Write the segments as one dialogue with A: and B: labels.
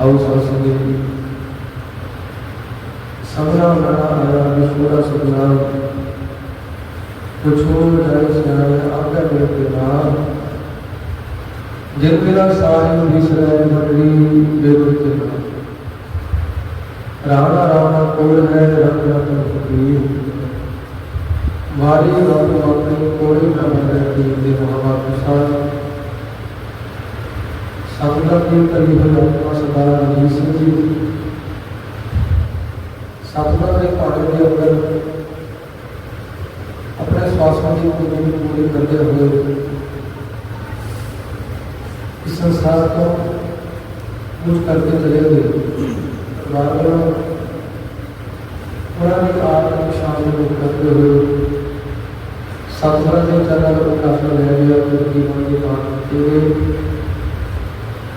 A: اوس وسلم سمرا لنا على مشورة سبحان وجود جائز جانے آگے بیٹھے جن بلا سائن بسرے مدری بیٹھے رانا رانا کوڑ ہے رب رب فقیر ماری رب اپنے کوڑی نہ بنے تین دے محمد سائن سہولت بھی تقریباً ڈاکٹر سرکار رنجیت سنگھ جی سہولت کے پہاڑوں کے اندر اپنے سواسوں کی امید پوری کرتے ہوئے اس سنسار کو کچھ کر کے چلے گئے والوں انہوں نے آپ کو شامل کرتے ہوئے ساتھ کے چلنے کا فیصلہ لیا گیا تقریباً کے بعد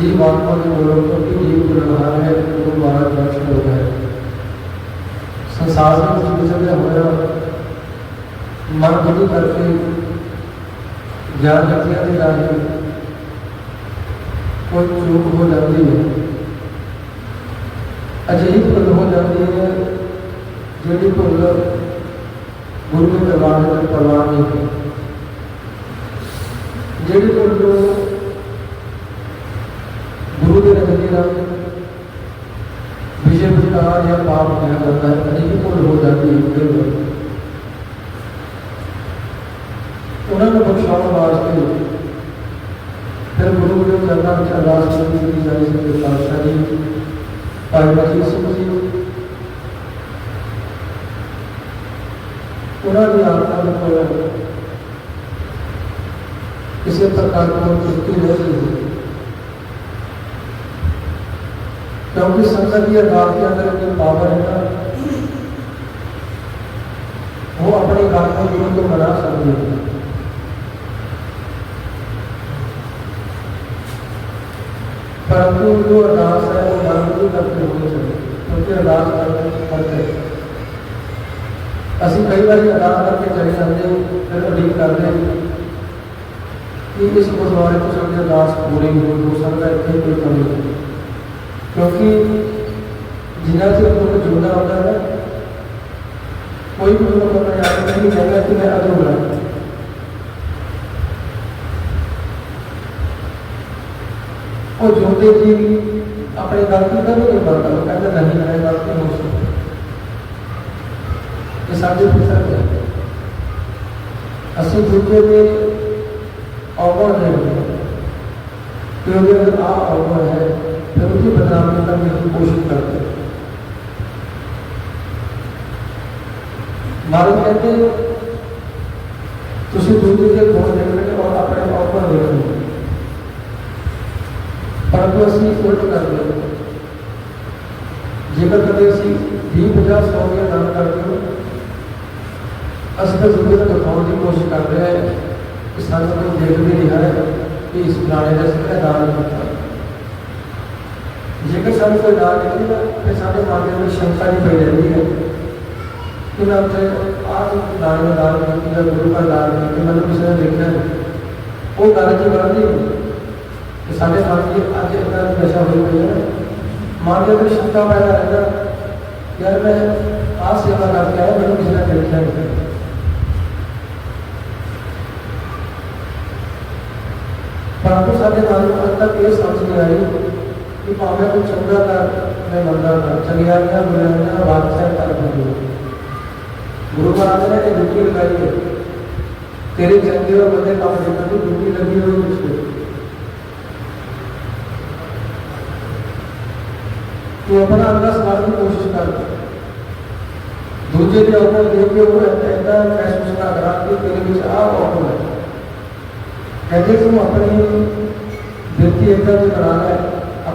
A: جی بات پر جو لوگوں کی ٹیم کو لگا رہے ہیں وہ بارہ دس لوگ ہیں سنسار کی وجہ سے ہمیں مرکزی کر کے جان رکھنا بھی چاہیے کوئی چوک ہو جاتی ہے۔ عجیب گل ہو جاتی ہے جیڑی گل گرو دربار میں پرواہ نہیں۔ ہے جیڑی گل درود نظیرہ وجے بتا یا پاپ کیا کرتا ہے نہیں کوئی ہو جاتی ہے پھر انہوں نے بخشاؤ واسطے پھر گرو جو کرنا بھی اللہ سے کی جائے سے کے ساتھ شری پائی بچی سمجھی انہوں نے آتا کسی پرکار کو چکی رہتی ہے کیونکہ سنسدی گھر کے اندر جو پاور ہے نا، وہ اپنے گھر کو دور کو بنا سکتے ہیں پرنتو جو ارداس ہے، وہ لاگو کرتے ہوئے چلے کیونکہ ارداس کرتے کرتے اسی کئی بار ارداس کر کے چلے جاتے پھر ابھی کرتے ہیں۔ کہ اس کو سوارے کو سمجھے ارداس پوری ہو دوسرا کا اتنے کوئی کمی نہیں۔ کیونکہ جنا سے ان کو جڑنا ہوتا ہے، کوئی بھی ان کو نہیں کہتا کہ میں ادھورا اور جڑتے جی اپنے غلطی کا بھی نہیں بنتا وہ کہتے نہیں، میرے غلطی ہو سکتی یہ سارے پیسہ کیا اسی جڑتے میں اوور ہے۔ کیونکہ اگر آپ اوور ہے پھر اسے بچانے کرنے کی کوشش کرتے ہیں۔ مارو کہتے ہیں تسی دوسرے کے گھوڑ دیکھنے اور اپنے اوپر دیکھنے پرنتو اسی الٹ کر دیں اسی ਕਦੇ ਅਸੀਂ 20 50 کر ਰੁਪਏ ہیں ਕਰਦੇ ਹਾਂ ਅਸੀਂ ਤਾਂ ਜ਼ਰੂਰ ਦਿਖਾਉਣ ਦੀ ਕੋਸ਼ਿਸ਼ ਕਰਦੇ ਹਾਂ ਕਿ ਸਾਨੂੰ ਕੋਈ ਦੇਖ ਵੀ ਰਿਹਾ ਹੈ ਕਿ ਇਸ ਪ੍ਰਾਣੇ ਦਾ ਸਿੱਧਾ ਦਾਨ ਕੀਤਾ جب سال نکلے ساتی کرنی ہے ماں پی شنکا پیدا رہتا ہے پرنٹو یہ کہ معاملہ کو اپنی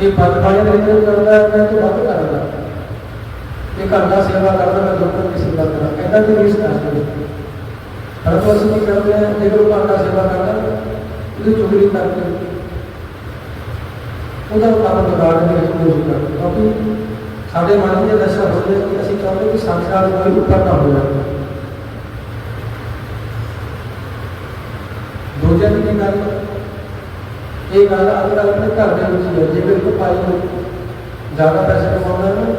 A: ਇਹ ਪੰਜ ਵਜੇ ਕਰਦਾ, ਮੈਂ ਤੋਂ ਵੱਧ ਕਰਦਾ। ਇਹ ਘਰ ਸੇਵਾ ਕਰਦਾ, ਮੈਂ ਦੁੱਖਾਂ ਦੀ ਸੇਵਾ ਕਰਦਾ। ਕਹਿੰਦਾ ਕਿ ਇਸ ਤਰ੍ਹਾਂ ਹਰ ਤੋਂ ਅਸੀਂ ਕੀ ਕਰਦੇ ਹਾਂ ਜੇ ਕੋਈ ਦਾ ਸੇਵਾ ਕਰਦਾ, ਉਹਦੀ ਚੁਗਲੀ ਕਰਕੇ। ਉਹਦਾ ਕੰਮ ਵਿਗਾੜਨ ਦੀ ਕੋਸ਼ਿਸ਼ ਕਰਦੇ। ਕਿਉਂਕਿ ਸਾਡੇ ਮਨ ਦੀ ਦਸ਼ਾ ਹੋ ਜਾਏ ਕਿ ਅਸੀਂ ਚਾਹੁੰਦੇ ਕਿ ਸੰਸਾਰ ਕੋਈ ਉੱਪਰ ਨਾ ਹੋ ਜਾਵੇ। ਦੂਜਿਆਂ ਦੀ ਕੀ ਗੱਲ یہ گل اج کل اپنے گھر دے وچ ہے جے بالکل پائی ہو زیادہ پیسے کما ہے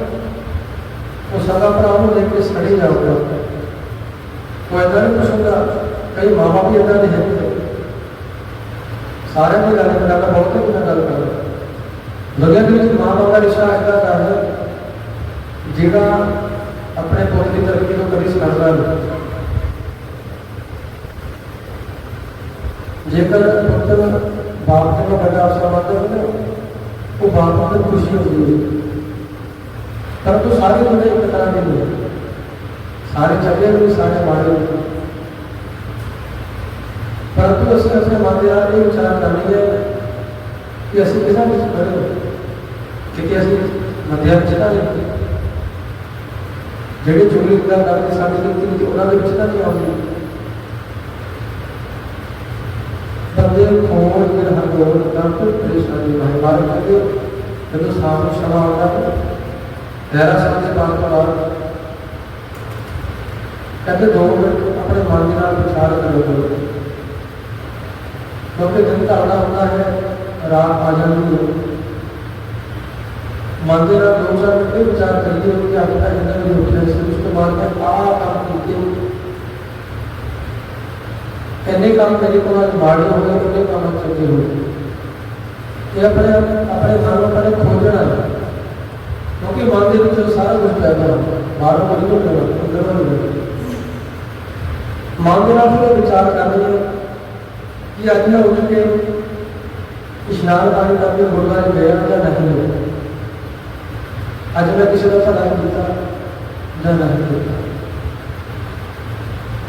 A: وہ سدا بھرا لے کے سڑی جاؤ گا وہ ایسا نہیں کچھ ہوتا کئی ماں باپ بھی ایسا نہیں ہے سارے کی گل کرنا بہت ہی گل کر دنیا کے ماں باپ کا رشتہ ایسا کر جہاں اپنے پوت کی ترقی کو کبھی سکھاتا نہیں جے پتر دعوتوں کا بڑا آتے ہوئے وہ باتوں پر خوشی ہوتی ہے تب تو سارے بڑے اقتدار میں ہوئے سارے چلے ہوئے سارے مارے ہوئے پرنتو اصل اصل مانتے آ رہے وچار کرنی ہے کہ اسی کے ساتھ کھڑے ہو کیونکہ اسی مدھیان چلا جاتے جڑے چوری کردار کے ساتھ لگتے انہوں نے چلا نہیں آؤں کبھی فون پھر ہم لوگوں نے کام پھر پریشانی بھائی بار کبھی پھر سامنے شما ہوگا تیرا سامنے بات کا بار کہتے دو منٹ اپنے مانگی نال پچار کرو کرو کیونکہ دن کا آنا ہوتا ہے، رات آ جاتی ہو مانگے نال دو چار منٹ پھر پچار کریے کہ آپ کا جنہیں بھی اٹھے اس کے بعد میں آپ آپ کیتے این کام کرنے کو ماڑے ہو گئے ہو اپنے کھوجنا کیونکہ من سارا کچھ باہر منار کرنا کہ اب میں اٹھ کے انان بانے مل بانے گیا یا نہیں اب میں کسی کا سما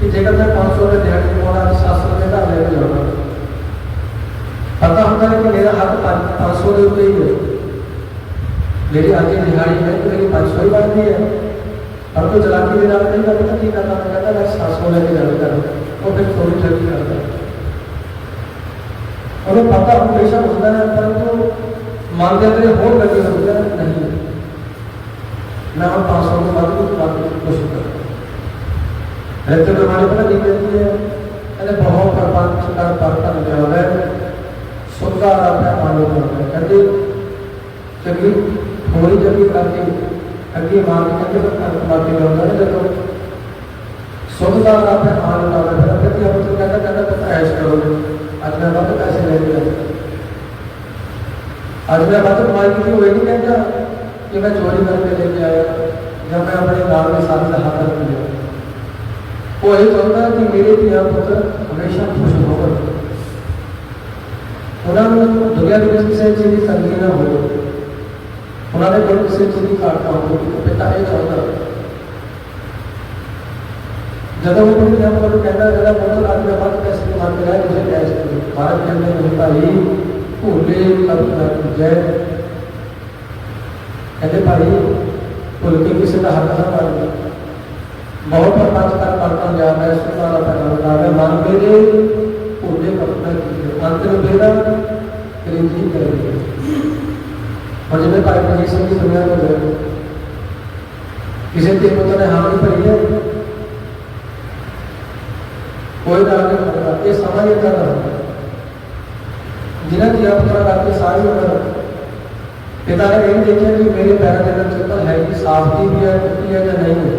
A: کہ جے میں پانچ سو روپئے دیہات کو مولا سات سو روپئے گھر لے کے جانا پتا ہوتا ہے کہ میرا حق پانچ سو کے اوپر ہی ہے میری آگے دہاڑی ہے تو میری پانچ سو ہی بنتی ہے۔ اب تو چلاتی میرا نہیں کرتا نہیں کرتا میں کہتا میں سات سو لے کے جانا کرتا اور پھر تھوڑی ٹھیک کرتا انہیں پتا ہمیشہ ہوتا ہے، پرنتو مانتے ہوئے ہو گئے ہوتا ہے نہیں۔ میں ہم پانچ سو کے بعد کچھ کوشش ಲೆಕ್ಕ ಮಾಡಿದ್ರೆ ನಿಮಗೆ ಅಂದರೆ ಬಹು ಪ್ರಪಂಚದ ಬರ್ತನದವರೇ ಸುಂದರ ಮಾಡಿದ್ದಾರೆ ಕಡ್ಡಿ ಚಗಿ ಹೋಳಿ ಚಗಿ ಕಡ್ಡಿ ಕಡ್ಡಿ ಮಾಡಿ ಕಡ್ಡಿ ಬರ್ತಿದ್ದಾರೆ ಜೊತೆ سوچتا رہا پھر مان رہا تھا پھر پھر ہم تو کہتا کہتا تو کیش کرو گے اجنا بات کیسے لے گیا اجنا بات مانی تھی وہی نہیں کہتا کہ میں چوری کر کے لے کے آیا جب میں اپنے دار کے ساتھ ہاتھ رکھ لیا وہ یہ چاہتا کہ میرے پیا پتر ہمیشہ خوش ہو انہوں دنیا کے کسی چیز تنگی نہ ہو انہوں نے کوئی کسی چیز کی گھاٹ نہ پتا یہ چاہتا جب وہ اپنے پیا پتر کہنا میرا پتر آج میں بات کیسے کما کے لائے مجھے کیسے بھارت کے اندر ہوتا ہی بھولے، کب تک جے کہتے بھائی بول کسی کا ہاتھ ਬਹੁਤ ਅਪਾਤਕਾਲ ਕਰਤਾ ਜਾ ਰਿਹਾ ਇਸ ਤਰ੍ਹਾਂ ਦਾ ਫੈਸਲਾ ਹੈ। ਮਨ ਦੇ ਦੇ ਉਹਦੇ ਕਪੜਾ ਕੀ ਅੰਦਰ ਬੇੜਾ ਕਰੀਜੀ ਕਰੇ اور جب پائپ کنیکشن کی دنیا میں گئے کسی کی ہمت نے ہاں نہیں بھری ہے کوئی ڈر نہیں کرتا یہ سمجھ اتنا رہا جنہیں دیا پترا کر کے ساری عمر پتا نے یہ دیکھا کہ میرے پیروں کے اندر چپل ہے کہ صاف کی بھی ہے ٹوٹی ہے یا نہیں ہے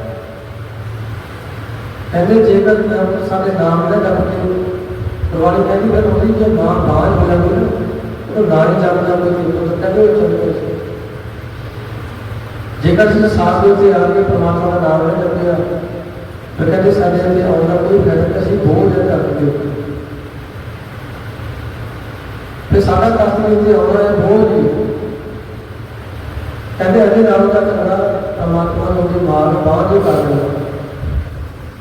A: ਕਹਿੰਦੇ ਜੇਕਰ ਸਾਡੇ ਨਾਮ ਦਾ ਜਪ ਕੇ ਕਹਿੰਦੀ, ਫਿਰ ਉਹਦੀ ਜੇ ਮਾਂ ਬਾਹਰ ਹੋ ਜਾਂਦੀ ਨਾ ਉਹ ਨਾਰੀ ਜਪ ਦਾ ਕੋਈ ਤੀਰ ਕਹਿੰਦੇ ਉਹ ਚੱਲ ਪਏ ਜੇਕਰ ਅਸੀਂ ਸਾਥ ਦੇ ਉੱਤੇ ਆ ਕੇ ਪਰਮਾਤਮਾ ਦਾ ਨਾਮ ਨਹੀਂ ਜਪਿਆ ਫਿਰ ਕਹਿੰਦੇ ਸਾਡੇ ਅੰਦਰ ਆਉਣ ਕੋਈ ਫਾਇਦਾ ਅਸੀਂ ਬੋਝ ਹੈ ਧਰਤੀ ਦੇ ਫਿਰ ਸਾਡਾ ਕਸ਼ਟ ਦੇ ਉੱਤੇ ਆਉਣਾ ਹੈ ਬੋਝ ਨਹੀਂ। ਕਹਿੰਦੇ ਅਜੇ ਨਾਲੋਂ ਦਾ ਖੜਾ ਪਰਮਾਤਮਾ ਨੂੰ ਉਹਦੀ ਮਾਂ ਨੂੰ ਬਾਹਰ ਹੀ ਕਰ ਦੇਣਾ।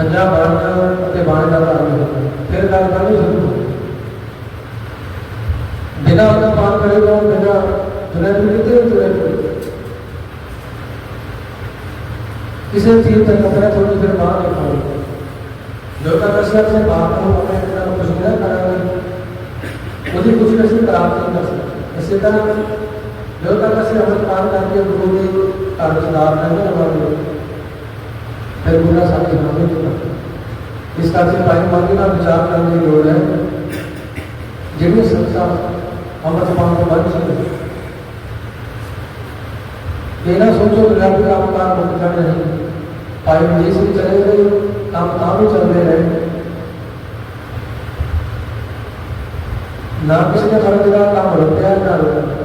A: ਅੱਲਾ ਬਾਰਕਾ ਅਤੇ ਬਾਣ ਦਾ ਕਰਮ ਹੈ ਫਿਰ ਗੱਲ ਕਰੀ ਸ਼ੁਰੂ ਬਿਨਾ ਉਹਦਾ ਪਾਣ ਕਰੇ ਤਾਂ ਬਿਨਾ ਜਿਹੜਾ ਵੀ ਕਿਤੇ ਹੋ ਜਾਵੇ ਕਿਸੇ ਚੀਜ਼ ਦਾ ਖਤਰਾ ਥੋੜੀ ਫਿਰ ਬਾਹਰ ਨਿਕਲੋ ਜੋ ਤਾਂ ਅਸੀਂ ਆਪਣੇ ਬਾਪ ਨੂੰ ਆਪਣੇ ਇਤਨਾ ਕੁਝ ਨਹੀਂ ਕਰਾਂਗੇ ਉਹਦੀ ਕੁਝ ਨਾ ਕੁਝ ਖਰਾਬ ਨਹੀਂ ਕਰ ਸਕਦੇ ਇਸੇ ਤਰ੍ਹਾਂ ਜੋ ਤਾਂ ਅਸੀਂ ਆਪਣੇ ਕੰਮ ਕਰਕੇ ਉਹਦੇ ਅਰਦਾਸ ਕਰਦੇ ਹਾਂ ਉਹਨਾਂ ਨੂੰ پھر بولا صاحب کے نام نہیں کرتا اس طرح سے پانی مانگی کا وچار کرنے کی لوڑ ہے۔ جنہیں سنسا امر پان کو بن سکے یہ نہ سوچو کہ رب کا کام بند کر رہے پائی مجھے سے چلے گئے، کام کام ہی چل رہے ہیں۔ نہ کسی نے کر دیا کام ہیں نہ روپیہ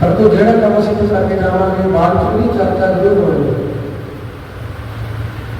A: پر تو جڑا کام اسی ساتھ کے جانا ہے مال چاہتا ہے جو ہوئے ہیں۔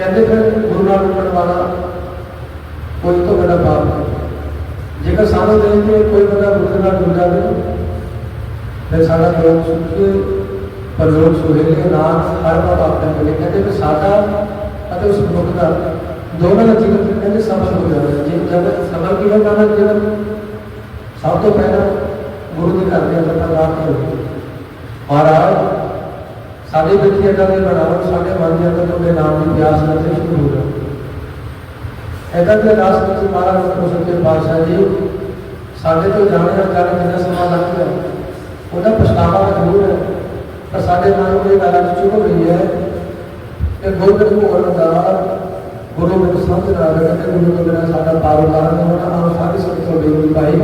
A: ਕਹਿੰਦੇ ਫਿਰ ਗੁਰੂ ਨਾਲ ਰੁਕਣ ਵਾਲਾ ਕੋਈ ਤੋਂ ਬੜਾ ਪਾਪ ਨਹੀਂ ਜੇਕਰ ਸਾਨੂੰ ਦੇਖ ਕੇ ਕੋਈ ਬੰਦਾ ਗੁਰੂ ਨਾਲ ਜੁੜ ਜਾਵੇ ਫਿਰ ਸਾਡਾ ਲੋਕ ਸੁਖੀ ਪਰ ਲੋਕ ਸੁਹੇਲੇ ਨਾਲ ਹਰ ਬਾਤ ਆਪਣੇ ਕੋਲ ਕਹਿੰਦੇ ਕਿ ਸਾਡਾ ਅਤੇ ਉਸ ਮਨੁੱਖ ਦਾ ਦੋਨਾਂ ਦਾ ਜੀਵਨ ਕਹਿੰਦੇ ਸਫਲ ਹੋ ਜਾਵੇ ਜੇ ਜਦ ਸਫਲ ਕਿਵੇਂ ਕਰਨਾ ਜੀਵਨ ਸਭ ਤੋਂ ਪਹਿਲਾਂ ਗੁਰੂ ਦੇ ਘਰ ਦੇ ਅੰਦਰ ਪ੍ਰਗਾਹ ਕਰੋ ਮਹਾਰਾਜ ਸਾਡੇ ਬੱਚੇ ਇਦਾਂ ਦੇ ਬਣਾਓ ਸਾਡੇ ਮਨ ਦੇ ਅੰਦਰ ਤੁਹਾਡੇ ਨਾਮ ਦੀ ਪਿਆਸ ਲੱਗਣੀ ਸ਼ੁਰੂ ਹੋ ਜਾਵੇ ਇਦਾਂ ਦੇ ਰਾਸ ਵਿੱਚ ਮਹਾਰਾਜ ਨੂੰ ਸੱਚੇ ਪਾਤਸ਼ਾਹ ਜੀ, ਸਾਡੇ ਤੋਂ ਜਾਣਿਆ ਜਾਣੇ ਜਿੰਨਾ ਸਮਾਂ ਲੱਗ ਗਿਆ। ਉਹਦਾ ਪਛਤਾਵਾ ਜ਼ਰੂਰ ਹੈ, ਪਰ ਸਾਡੇ ਮਨ ਨੂੰ ਇਹ ਗੱਲ ਅੱਜ ਚੁਭ ਰਹੀ ਹੈ ਕਿ ਗੋਬਿੰਦ ਨੂੰ ਵਰਦਾ ਗੁਰੂ ਨੂੰ ਸਮਝ ਨਾ ਰਹੇ ਕਿ ਗੁਰੂ ਤੋਂ ਬਿਨਾਂ ਸਾਡਾ ਪਾਰੋਕਾਰ ਹੋਣਾ ਆਪ ਸਾਰੀ ਸੰਗਤ ਤੋਂ ਬੇਨਤੀ ਪਾਈ।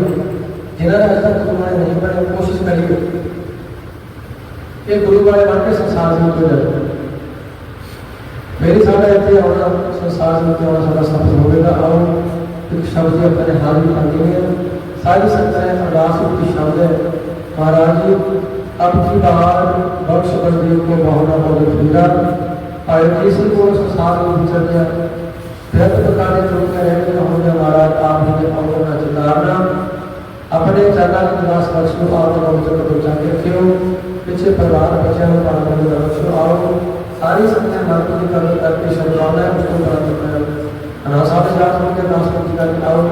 A: ਜਿਨ੍ਹਾਂ ਨੇ ਅਜੇ ਤੱਕ ਗੁਰੂ ਨਹੀਂ ਬਣੇ ਕੋਸ਼ਿਸ਼ ਕਰੀਏ ਇਹ ਗੁਰੂ ਵਾਲੇ ਕੇ ਸੰਸਾਰ ਦੇ ਉੱਤੇ ਜਾਓ ਮੇਰੀ ਸਾਡਾ ਇੱਥੇ ਆਉਣਾ ਸੰਸਾਰ ਦੇ ਉੱਤੇ ਆਉਣਾ ਸਾਡਾ ਸਫਲ ਹੋਵੇਗਾ ਆਓ ਇੱਕ ਸ਼ਬਦ ਆਪਣੇ ਹਾਲ ਵਿੱਚ ਆਉਂਦੇ ਨੇ ਸਾਰੀ ਸੰਗਤਾਂ ਨੇ ਅਰਦਾਸ ਕੀਤੀ ਸ਼ਬਦ ਹੈ ਮਹਾਰਾਜ ਜੀ اب کی بار بخش بندیوں کو بہانا بہت پھیرا اور کسی کو سسار میں گزر گیا درد پکانے چل کے رہنے کا ہو گیا مہاراج آپ نے اور نہ چتارنا اپنے چالا کی داس بخش کو آپ کا مجھے کو جانے کیوں؟ پیچھے پروار بچے اور پالنے لگا اور ساری سکتے ہیں کی قبل کر کے شروع ہے اس کو بڑا دکھا ہے صاحب جات ہو کے ناس کو دکھا اور